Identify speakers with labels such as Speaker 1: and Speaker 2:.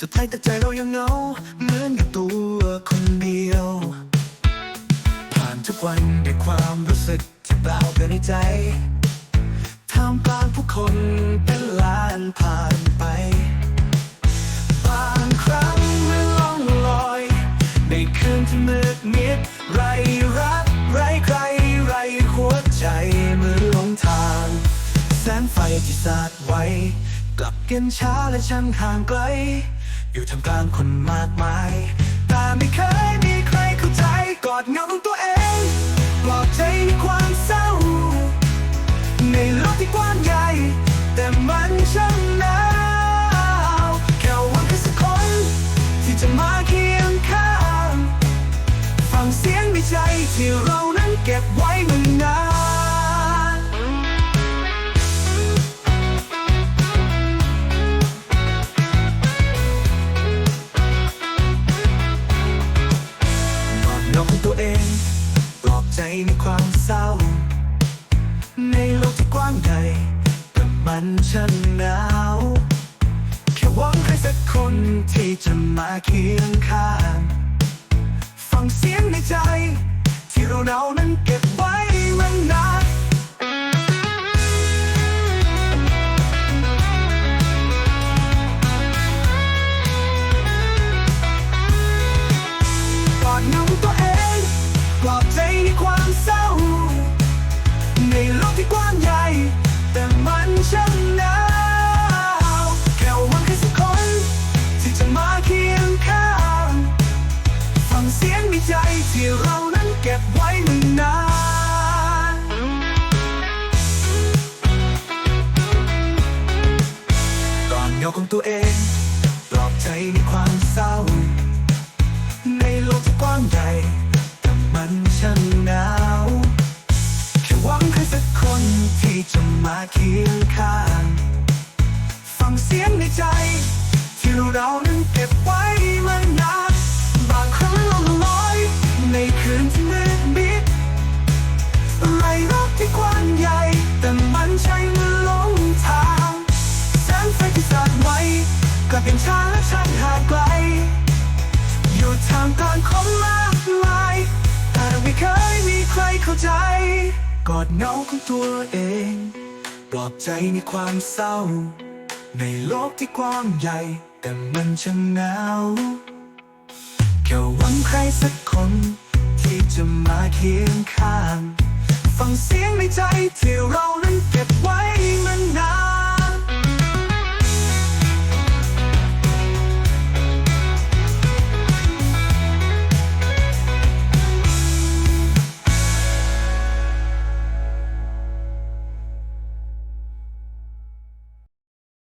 Speaker 1: สุดท้ายแต่ใจเรายังเหงา เหมือนกับตัวคนเดียว ผ่านทุกวันด้วยความรู้สึกที่เบาเกินในใจท่ามกลางผู้คนเป็นล้านผ่านไปบางครั้งเมื่อล่องลอย ในคืนที่มืดมิดไรรักไรใครไรหัวใจเมื่อหลงทาง แสงไฟที่สาดไว้ กลับเกินช้าและช่างห่างไกล อยู่ท่ามกลางคนมากมาย แต่ไม่เคยมีใครเข้าใจกอดเงาของตัวเองปลอบใจความเศร้า ในโลกที่กว้างใหญ่ แต่มันช่างหนาวแค่วังแค่สักคน ที่จะมาเคียงข้าง ฟังเสียงในใจที่เรานั้นเก็บไว้มานาน ใจในความเศร้า ในโลกที่กว้างใหญ่แต่มันช่างหนาว แค่หวังใครสักคนที่จะมาเคียงข้าง ฟังเสียงในใจ ที่เราเรานั้น สียงในใจที่เรานั้นเก็บไว้มานานก่อนเงาของตัวเองปลอบใจในความเศร้า ในโลกที่กว้างใหญ่แต่มันช่างหนาวแค่หวังให้สักคนที่จะมาเคียงข้าง ฟังเสียงในใจ ลับเป็นชาและช่างห่างไกล อยู่ทางกลางคนมากมายแต่ไม่เคยมีใครเข้าใจ กอดเงาของตัวเอง ปลอบใจในความเศร้า ในโลกที่กว้างใหญ่ แต่มันช่างเหงาแค่หวังใครสักคน ที่จะมาเคียงข้าง ฟังเสียงในใจที่เรา